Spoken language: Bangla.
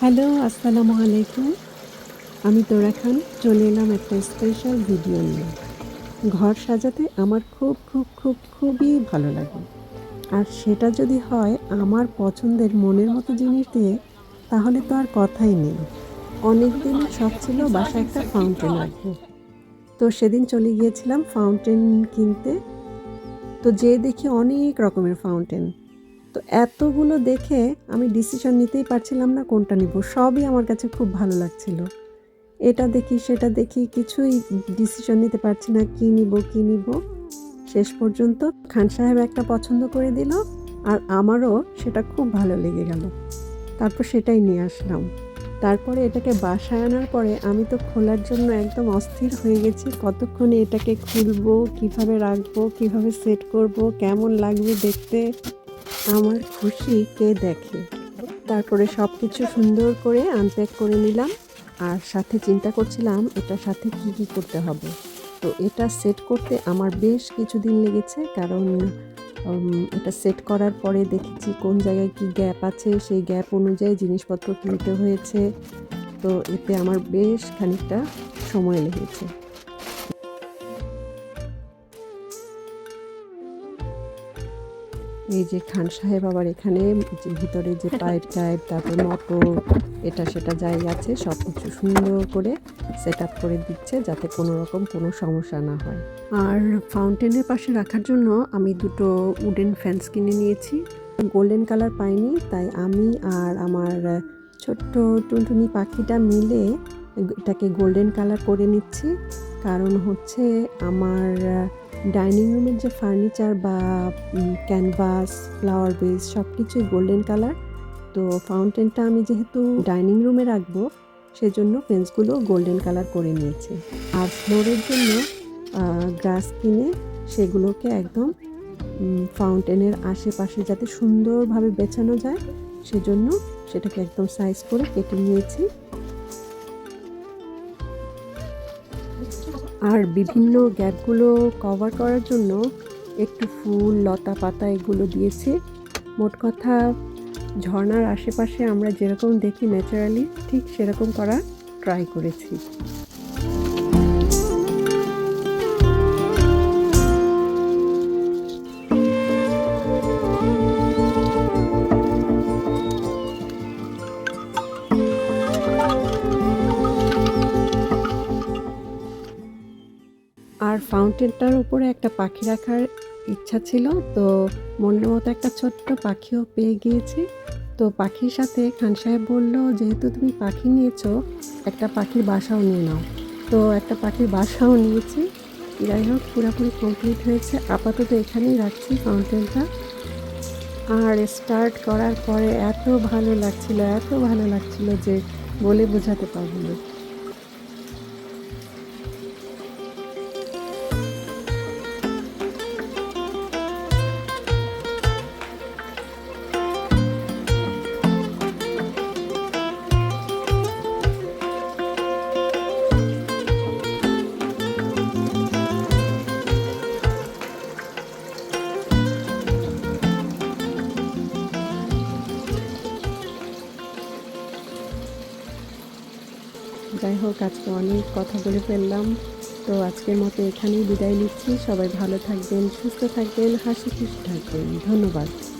হ্যালো, আসসালামু আলাইকুম। আমি তোরা খান, চলে এলাম একটা স্পেশাল ভিডিও নিয়ে। ঘর সাজাতে আমার খুব খুব খুব, খুবই ভালো লাগে। আর সেটা যদি হয় আমার পছন্দের মনের মতো জিনিস দিয়ে, তাহলে তো আর কথাই নেই। অনেক দিনের শখ ছিল বাসায় একটা ফাউন্টেন রাখব তো সেদিন চলে গিয়েছিলাম ফাউন্টেন কিনতে। তো যে দেখি অনেক রকমের ফাউন্টেন তো এতগুলো দেখে আমি ডিসিশন নিতেই পারছিলাম না কোনটা নিব। সবই আমার কাছে খুব ভালো লাগছিল। এটা দেখি, সেটা দেখি, কিছুই ডিসিশন নিতে পারছি না, কী নিব কী নিব। শেষ পর্যন্ত খান সাহেব একটা পছন্দ করে দিল আর আমারও সেটা খুব ভালো লেগে গেল। তারপর সেটাই নিয়ে আসলাম। তারপরে এটাকে বাসায় আনার পরে আমি তো খোলার জন্য একদম অস্থির হয়ে গেছি। কতক্ষণে এটাকে খুলবো, কীভাবে রাখব, কীভাবে সেট করব, কেমন লাগবে দেখতে? আমার খুশি কে দেখে। তারপরে সব কিছু সুন্দর করে আনপ্যাক করে নিলাম। আর সাথে চিন্তা করছিলাম, এটার সাথে কি কি করতে হবে। তো এটা সেট করতে আমার বেশ কিছুদিন লেগেছে। কারণ এটা সেট করার পরে দেখেছি কোন জায়গায় কি গ্যাপ আছে। সেই গ্যাপ অনুযায়ী জিনিসপত্র কিনতে হয়েছে। তো এতে আমার বেশ খানিকটা সময় লেগেছে। এই যে খান সাহেব আবার এখানে ভিতরে যে পাইপ টাইপ তারপর মোটর এটা সেটা যাই আছে সব কিছু সুন্দর করে সেট আপ করে দিচ্ছে যাতে কোনো রকম কোনো সমস্যা না হয়। আর ফাউন্টেনের পাশে রাখার জন্য আমি দুটো উডেন ফ্যান্স কিনে নিয়েছি। গোল্ডেন কালার পাইনি তাই আমি আর আমার ছোট্ট টুনটুনি পাখিটা মিলে এটাকে গোল্ডেন কালার করে নিচ্ছি। কারণ হচ্ছে আমার ডাইনিং রুমের যে ফার্নিচার বা ক্যানভাস ফ্লাওয়ার বেস সব কিছুই গোল্ডেন কালার তো ফাউন্টেনটা আমি যেহেতু ডাইনিং রুমে রাখব, সেজন্য ফেন্সগুলো গোল্ডেন কালার করে নিয়েছি। আর ফ্লোরের জন্য গ্রাস কিনে সেগুলোকে একদম ফাউন্টেনের আশেপাশে যাতে সুন্দরভাবে বেছানো যায়, সেজন্য সেটাকে একদম সাইজ করে কেটে নিয়েছি। আর বিভিন্ন গ্যাপগুলো কভার করার জন্য একটু ফুল, লতা পাতা এগুলো দিয়েছি। মোট কথা ঝর্নার আশেপাশে আমরা যেরকম দেখি ন্যাচারালি, ঠিক সেরকম করা ট্রাই করেছি। ফাউন্টেনটার উপরে একটা পাখি রাখার ইচ্ছা ছিল, তো মনের মতো একটা ছোট্ট পাখিও পেয়ে গিয়েছি। তো পাখির সাথে খান সাহেব বলল, যেহেতু তুমি পাখি নিয়েছো, একটা পাখির বাসাও নিয়ে নাও। তো একটা পাখির বাসাও নিয়েছি। যাই হোক, পুরোপুরি কমপ্লিট হয়েছে। আপাতত এখানেই রাখছি ফাউন্টেনটা আর স্টার্ট করার পরে এত ভালো লাগছিল, এত ভালো লাগছিল যে বলে বোঝাতে পারব না। যাই হোক, আজকে অনেক কথা বলে ফেললাম। তো আজকের মতো এখানেই বিদায় নিচ্ছি। সবাই ভালো থাকবেন, সুস্থ থাকবেন, হাসি খুশি থাকবেন। ধন্যবাদ।